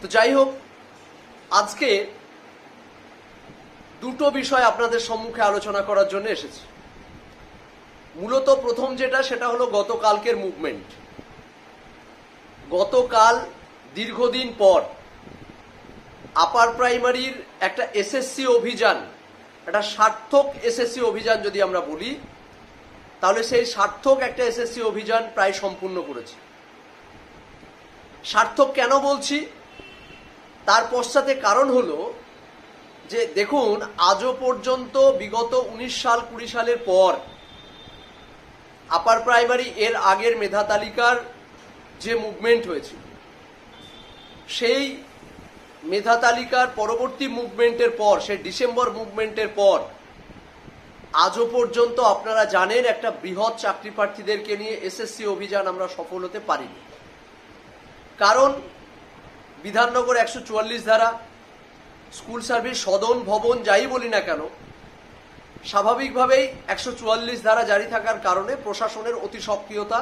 তো যাই হোক, আজকে দুটো বিষয় আপনাদের সম্মুখে আলোচনা করার জন্য এসেছি। মূলত প্রথম যেটা, সেটা হলো গতকালকের মুভমেন্ট। গতকাল দীর্ঘদিন পর আপার প্রাইমারির একটা এসএসসি অভিযান, একটা সার্থক এসএসসি অভিযান যদি আমরা বলি, তাহলে সেই সার্থক একটা এসএসসি অভিযান প্রায় সম্পূর্ণ করেছে। সার্থক কেন বলছি? তার পশ্চাতে কারণ হলো যে, দেখুন, আজও পর্যন্ত বিগত উনিশ সাল, কুড়ি সালের পর আপার প্রাইমারি এর আগের মেধা তালিকার যে মুভমেন্ট হয়েছিল সেই মেধা তালিকার পরবর্তী মুভমেন্টের পর, সেই ডিসেম্বর মুভমেন্টের পর, আজও পর্যন্ত আপনারা জানেন একটা বৃহৎ চাকরি প্রার্থীদেরকে নিয়ে এসএসসি অভিযান আমরা সফল হতে পারিনি। কারণ বিধাননগর একশো চুয়াল্লিশ ধারা, স্কুল সার্ভিস সদন, ভবন, যাই বলি না কেন, স্বাভাবিকভাবেই একশো চুয়াল্লিশ ধারা জারি থাকার কারণে প্রশাসনের অতি সক্রিয়তা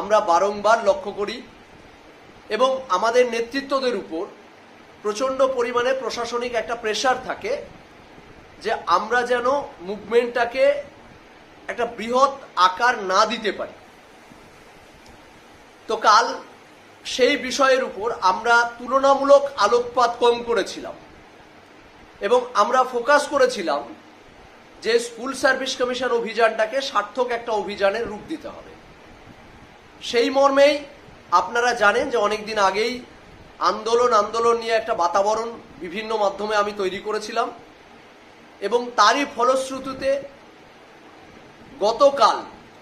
আমরা বারংবার লক্ষ্য করি এবং আমাদের নেতৃত্বদের উপর প্রচণ্ড পরিমাণে প্রশাসনিক একটা প্রেশার থাকে যে আমরা যেন মুভমেন্টটাকে একটা বৃহৎ আকার না দিতে পারি। তো কাল সেই বিষয়ের উপর আমরা তুলনামূলক আলোকপাত কম করেছিলাম। এবং আমরা ফোকাস করেছিলাম যে স্কুল সার্ভিস কমিশন অভিযানটাকে সার্থক একটা অভিযানের রূপ দিতে হবে। সেই মর্মেই আপনারা জানেন যে অনেক দিন আগেই আন্দোলন আন্দোলন নিয়ে একটা বাতাবরণ বিভিন্ন মাধ্যমে আমি তৈরি করেছিলাম। এবং তারই ফলশ্রুতিতে গতকাল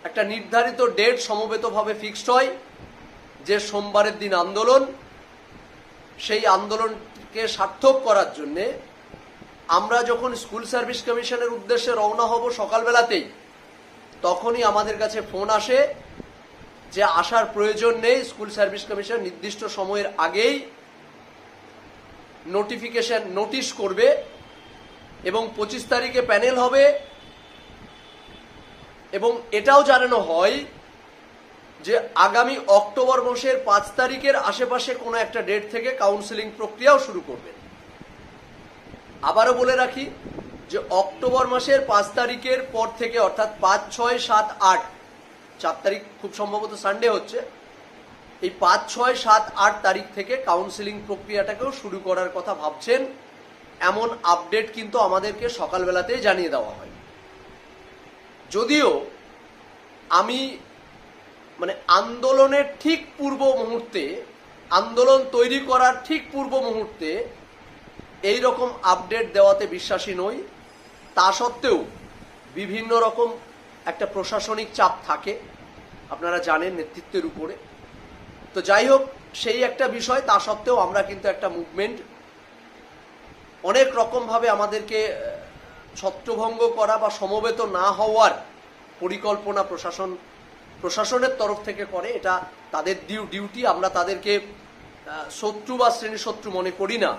একটা নির্ধারিত ডেট সমবেতভাবে ফিক্সড হয়। যে সোমবারের দিন আন্দোলন, সেই আন্দোলনকে সার্থক করার জন্যে আমরা যখন স্কুল সার্ভিস কমিশনের উদ্দেশ্যে রওনা হব সকালবেলাতেই, তখনই আমাদের কাছে ফোন আসে যে আসার প্রয়োজন নেই, স্কুল সার্ভিস কমিশন নির্দিষ্ট সময়ের আগেই নোটিফিকেশন, নোটিশ করবে এবং পঁচিশ তারিখে প্যানেল হবে এবং এটাও জানানো হয় যে আগামী অক্টোবর মাসের পাঁচ তারিখের আশেপাশে কোনো একটা ডেট থেকে কাউন্সিলিং প্রক্রিয়াও শুরু করবেন আবারও বলে রাখি যে অক্টোবর মাসের পাঁচ তারিখের পর থেকে অর্থাৎ পাঁচ, ছয়, সাত, আট, চার তারিখ খুব সম্ভবত সানডে হচ্ছে, এই পাঁচ, ছয়, সাত, আট তারিখ থেকে কাউন্সিলিং প্রক্রিয়াটাকেও শুরু করার কথা ভাবছেন। এমন আপডেট কিন্তু আমাদেরকে সকালবেলাতেই জানিয়ে দেওয়া হয়। যদিও আমি মানে আন্দোলনের ঠিক পূর্ব মুহূর্তে, আন্দোলন তৈরি করার ঠিক পূর্ব মুহূর্তে এই রকম আপডেট দেওয়াতে বিশ্বাসী নই। তা সত্ত্বেও বিভিন্ন রকম একটা প্রশাসনিক চাপ থাকে, আপনারা জানেন নেতৃত্বের উপরে। তো যাই হোক, সেই একটা বিষয়, তা সত্ত্বেও আমরা কিন্তু একটা মুভমেন্ট অনেক রকমভাবে আমাদেরকে ছত্রভঙ্গ করা বা সমবেত না হওয়ার পরিকল্পনা প্রশাসন প্রশাসনের তরফ থেকে করে, এটা তাদের ডিউ ডিউটি আমরা তাদেরকে শত্রু বা শ্রেণি শত্রু মনে করি না।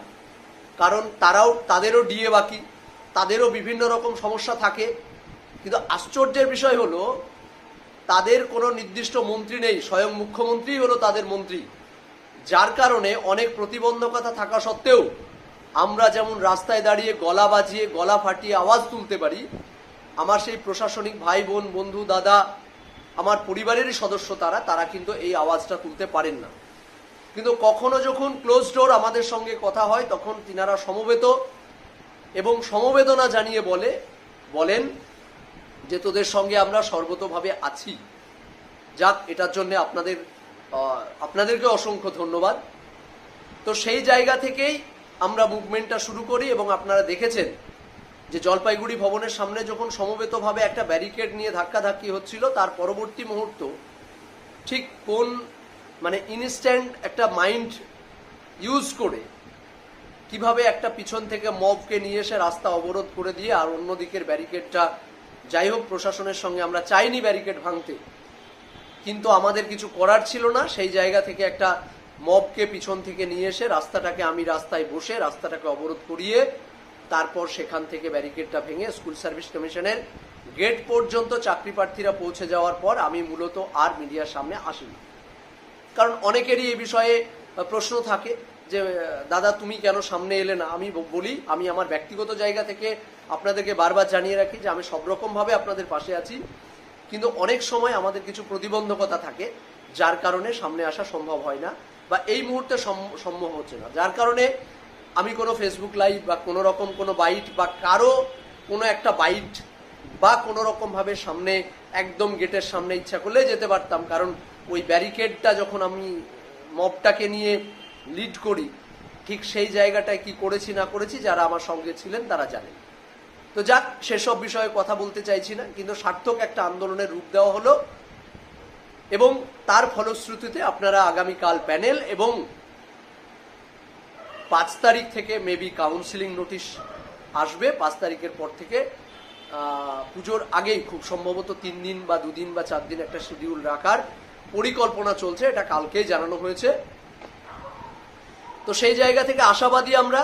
কারণ তারাও, তাদেরও ডিএ বাকি, তাদেরও বিভিন্ন রকম সমস্যা থাকে। কিন্তু আশ্চর্যের বিষয় হলো, তাদের কোনো নির্দিষ্ট মন্ত্রী নেই, স্বয়ং মুখ্যমন্ত্রী হলো তাদের মন্ত্রী। যার কারণে অনেক প্রতিবন্ধকতা থাকা সত্ত্বেও, আমরা যেমন রাস্তায় দাঁড়িয়ে গলা বাজিয়ে, গলা ফাটিয়ে আওয়াজ তুলতে পারি, আমার সেই প্রশাসনিক ভাই বোন বন্ধু, দাদা আমার পরিবারেরই সদস্য তারা তারা কিন্তু এই আওয়াজটা তুলতে পারেন না। কিন্তু কখনো যখন ক্লোজ ডোর আমাদের সঙ্গে কথা হয়, তখন তিনারা সমবেত এবং সমবেদনা জানিয়ে বলে, বলেন যে তোদের সঙ্গে আমরা সর্বতভাবে আছি। যাক, এটার জন্য আপনাদের আপনাদেরকে অসংখ্য ধন্যবাদ। তো সেই জায়গা থেকেই আমরা মুভমেন্টটা শুরু করি এবং আপনারা দেখেছেন যে জলপাইগুড়ি ভবনের সামনে যখন সমবেতভাবে একটা ব্যারিকেড নিয়ে ধাক্কাধাক্কি হচ্ছিল, তার পরবর্তী মুহূর্ত ঠিক কোন মানে ইনস্ট্যান্ট একটা মাইন্ড ইউজ করে কীভাবে একটা পিছন থেকে মবকে নিয়ে এসে রাস্তা অবরোধ করে দিয়ে আর অন্য দিকের ব্যারিকেডটা, যাই হোক প্রশাসনের সঙ্গে আমরা চাইনি ব্যারিকেড ভাঙতে, কিন্তু আমাদের কিছু করার ছিল না। সেই জায়গা থেকে একটা মবকে পিছন থেকে নিয়ে এসে রাস্তাটাকে আমি রাস্তায় বসে রাস্তাটাকে অবরোধ করিয়ে তারপর সেখান থেকে ব্যারিকেডটা ভেঙে স্কুল সার্ভিস কমিশনের গেট পর্যন্ত চাকরি প্রার্থীরা পৌঁছে যাওয়ার পর আমি মূলত আর মিডিয়ার সামনে আসিনি। কারণ অনেকেরই এই বিষয়ে প্রশ্ন থাকে যে, দাদা, তুমি কেন সামনে এলে না? আমি বলি, আমি আমার ব্যক্তিগত জায়গা থেকে আপনাদেরকে বারবার জানিয়ে রাখি যে, আমি সব রকমভাবে আপনাদের পাশে আছি। কিন্তু অনেক সময় আমাদের কিছু প্রতিবন্ধকতা থাকে, যার কারণে সামনে আসা সম্ভব হয় না বা এই মুহূর্তে সম- সম্ভব হচ্ছে না। যার কারণে আমি কোনো ফেসবুক লাইভ বা কোনো রকম কোনো বাইট বা কারও কোনো একটা বাইট বা কোনো রকমভাবে সামনে একদম গেটের সামনে ইচ্ছা করলে যেতে পারতাম। কারণ ওই ব্যারিকেডটা যখন আমি মবটাকে নিয়ে লিড করি, ঠিক সেই জায়গাটায় কি করেছি না করেছি যারা আমার সঙ্গে ছিলেন তারা জানেন। তো যাক, সেসব বিষয়ে কথা বলতে চাইছি না, কিন্তু সার্থক একটা আন্দোলনের রূপ দেওয়া হলো এবং তার ফলশ্রুতিতে আপনারা আগামীকাল প্যানেল এবং পাঁচ তারিখ থেকে মেবি কাউন্সিলিং নোটিশ আসবে, পাঁচ তারিখের পর থেকে পুজোর আগেই খুব সম্ভবত তিন দিন বা দুদিন বা চার দিন একটা শিডিউল রাখার পরিকল্পনা চলছে, এটা কালকেই জানানো হয়েছে। তো সেই জায়গা থেকে আশাবাদী আমরা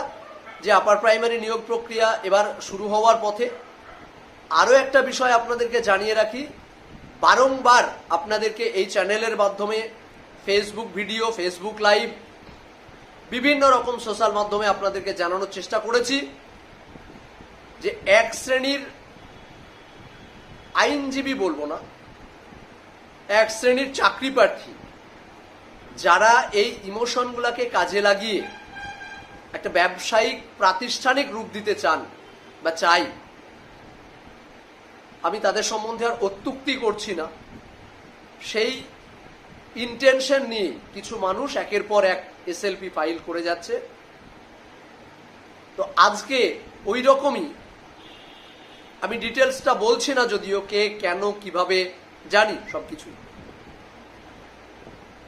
যে আপার প্রাইমারি নিয়োগ প্রক্রিয়া এবার শুরু হওয়ার পথে। আরও একটা বিষয় আপনাদেরকে জানিয়ে রাখি, বারংবার আপনাদেরকে এই চ্যানেলের মাধ্যমে ফেসবুক ভিডিও ফেসবুক লাইভ বিভিন্ন রকম সোশ্যাল মাধ্যমে আপনাদেরকে জানানোর চেষ্টা করেছি যে এক শ্রেণির আইনজীবী বলব না, এক শ্রেণির চাকরি প্রার্থী যারা এই ইমোশনগুলোকে কাজে লাগিয়ে একটা ব্যবসায়িক প্রাতিষ্ঠানিক রূপ দিতে চান বা চাই, আমি তাদের সম্বন্ধে আর অত্যুক্তি করছি না। সেই ইন্টেনশন নিয়ে কিছু মানুষ একের পর এক এসএলপি ফাইল করে যাচ্ছে। তো আজকে ওই রকমই আমি ডিটেলসটা বলছি না যদিও কে, কেন, কীভাবে জানি সবকিছুই।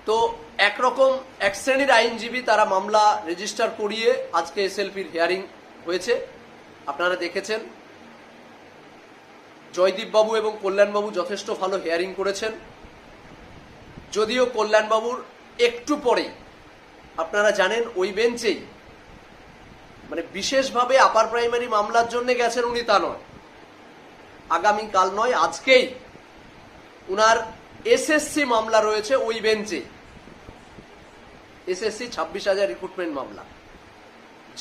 তো একরকম এক শ্রেণির আইনজীবী তারা মামলা রেজিস্টার করিয়ে আজকে এসএলপির হিয়ারিং হয়েছে। আপনারা দেখেছেন। জয়দীপবাবু এবং কল্যাণবাবু যথেষ্ট ভালো হিয়ারিং করেছেন। যদিও কল্যাণবাবুর একটু পরেই, আপনারা জানেন ওই বেঞ্চেই মানে বিশেষভাবে আপার প্রাইমারি মামলার জন্য গেছেন উনি তা নয়। আগামীকাল নয়, আজকেই উনার এসএসসি মামলা রয়েছে ওই বেঞ্চে। এসএসসি ছাব্বিশ হাজার রিক্রুটমেন্ট মামলা।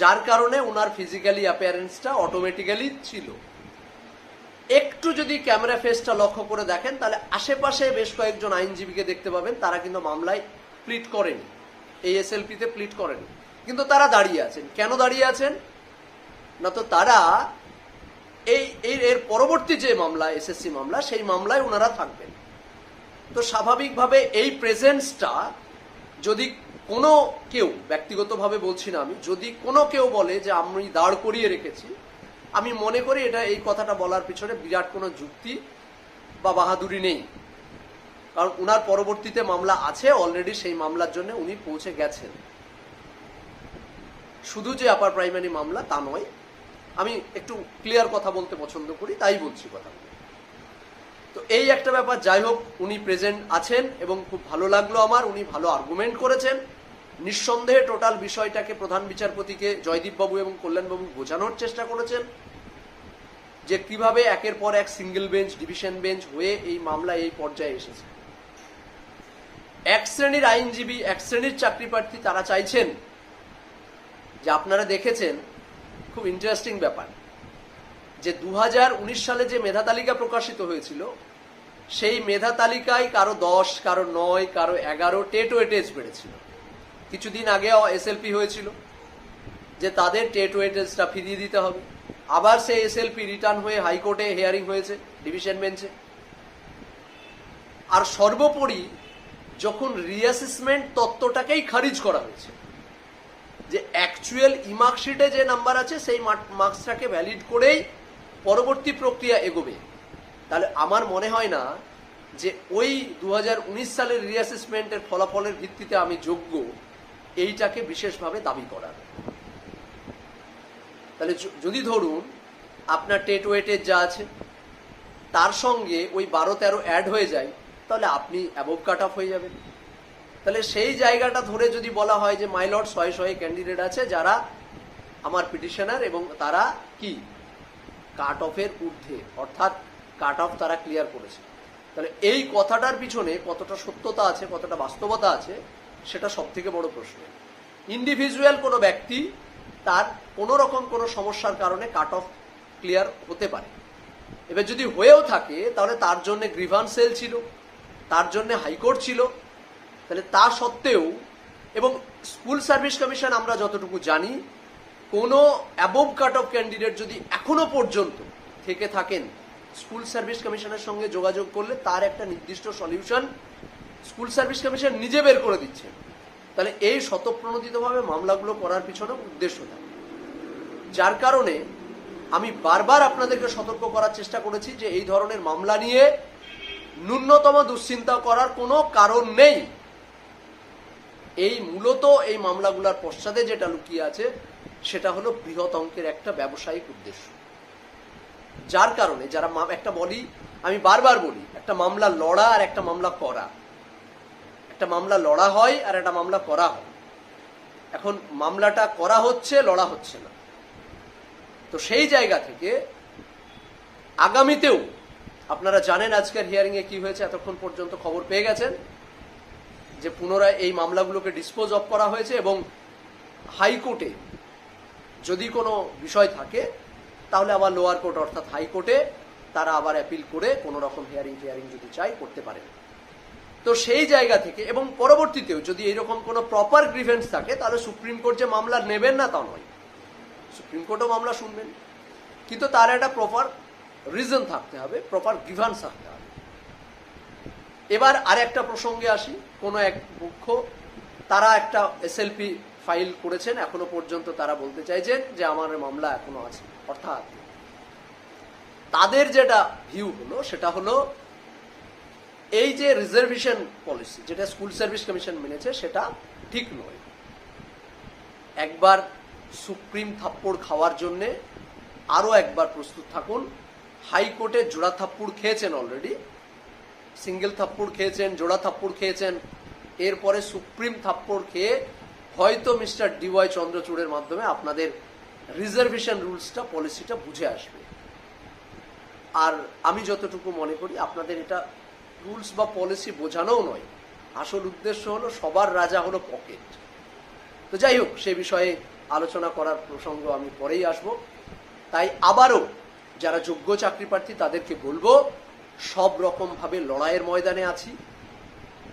যার কারণে উনার ফিজিক্যালি অ্যাপিয়ারেন্সটা অটোমেটিক্যালি ছিল। একটু যদি ক্যামেরা ফেসটা লক্ষ্য করে দেখেন, তাহলে আশেপাশে বেশ কয়েকজন আইনজীবীকে দেখতে পাবেন, তারা কিন্তু মামলায় প্লিট করেনি। এই এস এসএলপিতে প্লিট করেনি। কিন্তু তারা দাঁড়িয়ে আছেন। কেন দাঁড়িয়ে আছেন? না তো তারা এই এই, এর পরবর্তী যে মামলা এসএসসি মামলা, সেই মামলায় ওনারা থাকবেন। তো স্বাভাবিকভাবে এই প্রেজেন্সটা যদি কোনো কেউ, ব্যক্তিগতভাবে বলছি না আমি, যদি কোনো কেউ বলে যে আমি দাঁড় করিয়ে রেখেছি আমি মনে করি এটা এই কথাটা বলার পিছনে বিরাট কোনো যুক্তি বা বাহাদুরি নেই। কারণ উনার পরবর্তীতে মামলা আছে অলরেডি সেই মামলার জন্য উনি পৌঁছে গেছেন। শুধু যে আপার প্রাইমারি মামলা, তা নয়, আমি একটু ক্লিয়ার কথা বলতে পছন্দ করি, তাই বলছি কথা তো এই একটা ব্যাপার, যাই হোক, উনি প্রেজেন্ট আছেন এবং খুব ভালো লাগল আমার, উনি ভালো আর্গুমেন্ট করেছেন। নিঃসন্দেহে টোটাল বিষয়টাকে প্রধান বিচারপতিকে জয়দীপ বাবু এবং কল্যাণবাবু বোঝানোর চেষ্টা করেছেন। যে কীভাবে একের পর এক সিঙ্গেল বেঞ্চ, ডিভিশন বেঞ্চ হয়ে এই মামলা এই পর্যায়ে এসেছে। এক শ্রেণির আইনজীবী, এক শ্রেণির চাকরি প্রার্থী তারা চাইছেন যে আপনারা দেখেছেন, খুব ইন্টারেস্টিং ব্যাপার, যে দু হাজার উনিশ সালে যে মেধা তালিকা প্রকাশিত হয়েছিল, সেই মেধা তালিকায় কারও দশ, কারও নয়, কারও এগারো টেট ওয়েটেজ বেড়েছিল। কিছুদিন আগে এসএলপি হয়েছিল, যে তাদের টেট ওয়েটেজটা ফিরিয়ে দিতে হবে। আবার সেই এসএলপি রিটার্ন হয়ে হাইকোর্টে হিয়ারিং হয়েছে ডিভিশন বেঞ্চে আর সর্বোপরি যখন রিঅ্যাসেসমেন্ট তত্ত্বটাকেই খারিজ করা হয়েছে, যে অ্যাকচুয়াল ইমার্কশিটে যে নাম্বার আছে, সেই মার্কসটাকে ভ্যালিড করেই পরবর্তী প্রক্রিয়া এগোবে। তাহলে আমার মনে হয় না যে ওই দু হাজার উনিশ সালের রিঅ্যাসেসমেন্টের ফলাফলের ভিত্তিতে আমি যোগ্য, এইটাকে বিশেষভাবে দাবি করার তাহলে যদি ধরুন আপনার টেট ওয়েটের যা আছে, তার সঙ্গে ওই বারো তেরো অ্যাড হয়ে যায়, তাহলে আপনি অ্যাবভ কাট অফ হয়ে যাবেন। তাহলে সেই জায়গাটা ধরে যদি বলা হয় যে মাইলট শয়ে শয়ে ক্যান্ডিডেট আছে যারা আমার পিটিশনার এবং তারা কি? কাট অফের ঊর্ধ্বে, অর্থাৎ কাট অফ তারা ক্লিয়ার করেছে। তাহলে এই কথাটার পিছনে কতটা সত্যতা আছে, কতটা বাস্তবতা আছে, সেটা সব থেকে বড় প্রশ্ন। ইন্ডিভিজুয়াল কোনো ব্যক্তি তার কোনো রকম কোনো সমস্যার কারণে কাট অফ ক্লিয়ার হতে পারে। এবার যদি হয়েও থাকে, তাহলে তার জন্য গ্রিভান সেল ছিল, তার জন্য হাইকোর্ট ছিল। তাহলে তা সত্ত্বেও এবং স্কুল সার্ভিস কমিশন আমরা যতটুকু জানি, কোনো অ্যাবভ কাট অফ ক্যান্ডিডেট যদি এখনও পর্যন্ত থেকে থাকেন স্কুল সার্ভিস কমিশনের সঙ্গে যোগাযোগ করলে তার একটা নির্দিষ্ট সলিউশন স্কুল সার্ভিস কমিশন নিজে বের করে দিচ্ছে। তাহলে এই শতপ্রণোদিতভাবে মামলাগুলো করার পিছনে উদ্দেশ্য থাকে। যার কারণে আমি বারবার আপনাদেরকে সতর্ক করার চেষ্টা করেছি যে এই ধরনের মামলা নিয়ে ন্যূনতম দুশ্চিন্তা করার কোনো কারণ নেই। এই মূলত এই মামলাগুলোর পশ্চাতে যেটা লুকিয়ে আছে, সেটা হলো বৃহৎ অঙ্কের একটা ব্যবসায়িক উদ্দেশ্য। যার কারণে, যারা একটা বলি, আমি বারবার বলি, একটা মামলা লড়া আর একটা মামলা করা। একটা মামলা লড়া হয় আর একটা মামলা করা হয়। এখন মামলাটা করা হচ্ছে, লড়া হচ্ছে না। তো সেই জায়গা থেকে আগামীতেও আপনারা জানেন আজকের হিয়ারিং এ কি হয়েছে, এতক্ষণ পর্যন্ত খবর পেয়ে গেছেন যে পুনরায় এই মামলাগুলোকে ডিসপোজ অফ করা হয়েছে এবং হাইকোর্টে যদি কোনো বিষয় থাকে, তাহলে আবার লোয়ার কোর্ট অর্থাৎ হাইকোর্টে তারা আবার অ্যাপিল করে কোনো রকম হিয়ারিং হিয়ারিং যদি চাই করতে পারেন। তো সেই জায়গা থেকে, এবং পরবর্তীতেও যদি এরকম কোনো প্রপার গ্রিভেন্স থাকে, তাহলে সুপ্রিম কোর্ট যে মামলা নেবেন না তা নয়। সুপ্রিম কোর্টও মামলা শুনবেন। কিন্তু তার একটা প্রপার রিজন থাকতে হবে প্রপার গ্রিভান্স থাকতে হবে। এবার আর একটা প্রসঙ্গে আসি, কোনো এক পক্ষ, তারা একটা এসএলপি ফাইল করেছেন, এখনও পর্যন্ত তারা বলতে চাইছেন যে আমার মামলা এখনও আছে, অর্থাৎ তাদের যেটা ভিউ হলো, সেটা হলো এই যে রিজার্ভেশন পলিসি যেটা স্কুল সার্ভিস কমিশন মেনেছে, সেটা ঠিক নয়। একবার সুপ্রিম থাপ্পড় খাওয়ার জন্যে আরও একবার প্রস্তুত থাকুন। হাইকোর্টে জোড়া থাপ্পড় খেয়েছেন অলরেডি সিঙ্গেল থাপ্পড় খেয়েছেন, জোড়া থাপ্পড় খেয়েছেন। এরপরে সুপ্রিম থাপ্পড় খেয়ে হয়তো মিস্টার ডিওয়াই চন্দ্রচূড়ের মাধ্যমে আপনাদের রিজার্ভেশন রুলসটা পলিসিটা বুঝে আসবে। আর আমি যতটুকু মনে করি, আপনাদের এটা রুলস বা পলিসি বোঝানোও নয়। আসল উদ্দেশ্য হলো সবার রাজা হলো পকেট। তো যাই হোক, সে বিষয়ে আলোচনা করার প্রসঙ্গ আমি পরেই আসব। তাই আবারও যারা যোগ্য চাকরি প্রার্থী তাদেরকে বলব, সব রকমভাবে লড়াইয়ের ময়দানে আছি।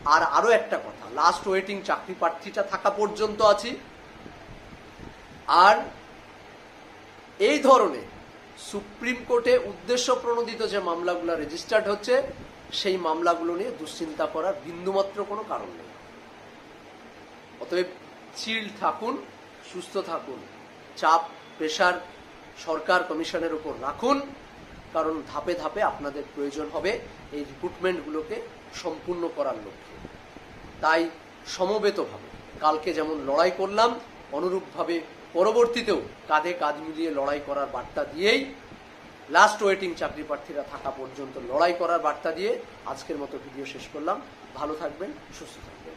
আর আরও একটা কথা লাস্ট ওয়েটিং চাকরি প্রার্থীটা থাকা পর্যন্ত আছি। আর এই ধরনের সুপ্রিম কোর্টে উদ্দেশ্য প্রণোদিত যে মামলাগুলো রেজিস্টার্ড হচ্ছে সেই মামলাগুলো নিয়ে দুশ্চিন্তা করার বিন্দুমাত্র কোনো কারণ নেই। অতএব চিল থাকুন, সুস্থ থাকুন, চাপ, প্রেশার সরকার কমিশনের উপর রাখুন, কারণ ধাপে ধাপে আপনাদের প্রয়োজন হবে এই রিক্রুটমেন্টগুলোকে সম্পূর্ণ করার লক্ষ্যে। তাই সমবেতভাবে কালকে যেমন লড়াই করলাম, অনুরূপভাবে পরবর্তীতেও কাঁধে কাঁধ মিলিয়ে লড়াই করার বার্তা দিয়েই লাস্ট ওয়েটিং চাকরি প্রার্থীরা থাকা পর্যন্ত লড়াই করার বার্তা দিয়ে আজকের মতো ভিডিও শেষ করলাম। ভালো থাকবেন, সুস্থ থাকবেন।